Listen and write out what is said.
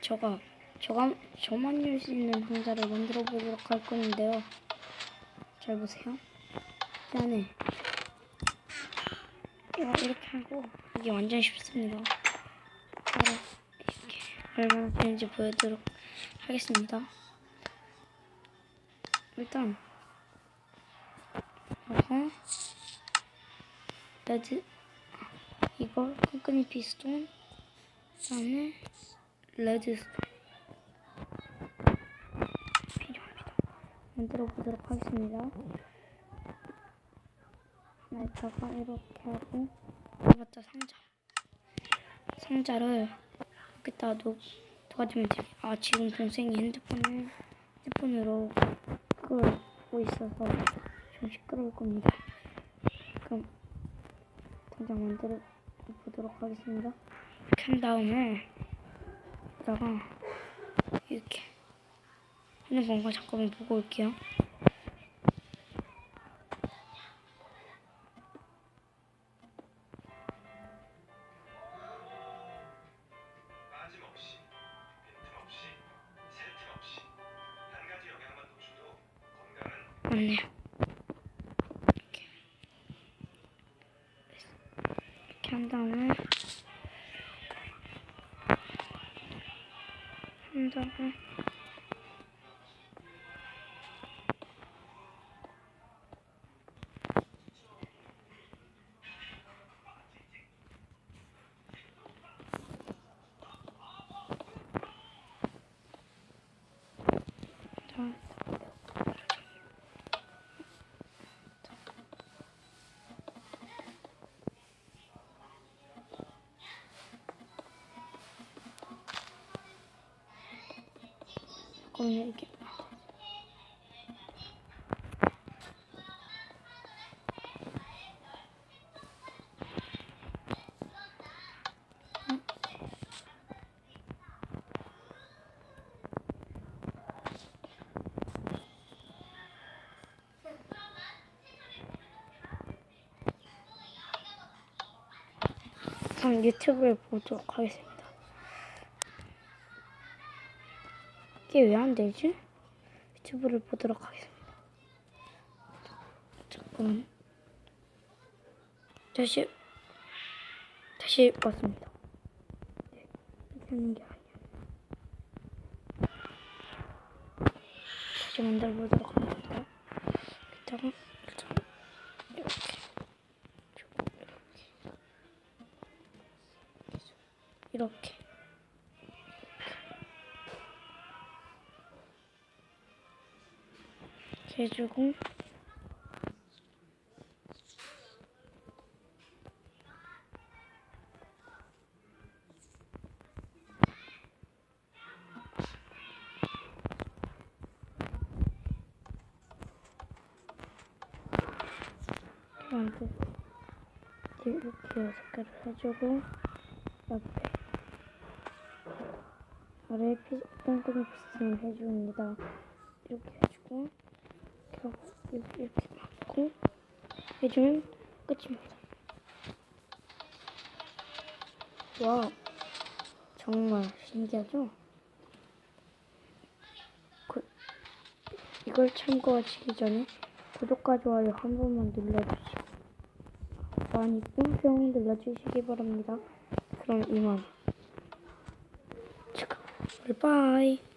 저가 저가 저만 열 수 있는 상자를 만들어 보도록 할 건데요. 잘 보세요. 이 안에 이거 이렇게 하고 이게 완전 쉽습니다. 바로 이렇게 얼마나 되는지 보여드리도록 하겠습니다. 일단 이거 레드 이거 끈끈이 피스톤 그 다음에 레드스톤 필요합니다. 만들어 보도록 하겠습니다. 여기다가 이렇게 하고 맞다 상자 상자를 여기다 놓 도와주면 돼요. 아 지금 동생이 핸드폰을 핸드폰으로 그걸 보고 있어서 좀 시끄러울 겁니다. 그럼 당장 만들어 보도록 하겠습니다. 이렇게 한 다음에 여기다가 이렇게 하는 건가 잠깐만 보고 올게요. 맞네요. 이렇게 이렇게 한 다음에 한 다음에 자, 이게 그럼 유튜브를 보도록 하겠습니다. 이게 왜 안 되지? 유튜브를 보도록 하겠습니다. 잠깐만. 다시 다시 왔습니다. 네, 하는 게 아니야. 다시 만들어 보도록. 이따가 이렇게 이렇게 이렇게 이렇게 해주고. 이렇게 개를 해주고 옆에. 아래 피, 똥똥이 피스를 해줍니다. 이렇게 해주고 이렇게 막고 해주면 끝입니다. 와 정말 신기하죠? 그, 이걸 참고하시기 전에 구독과 좋아요 한 번만 눌러주시고 많이 뿅뿅 눌러주시기 바랍니다. 그럼 이만. 바이바이.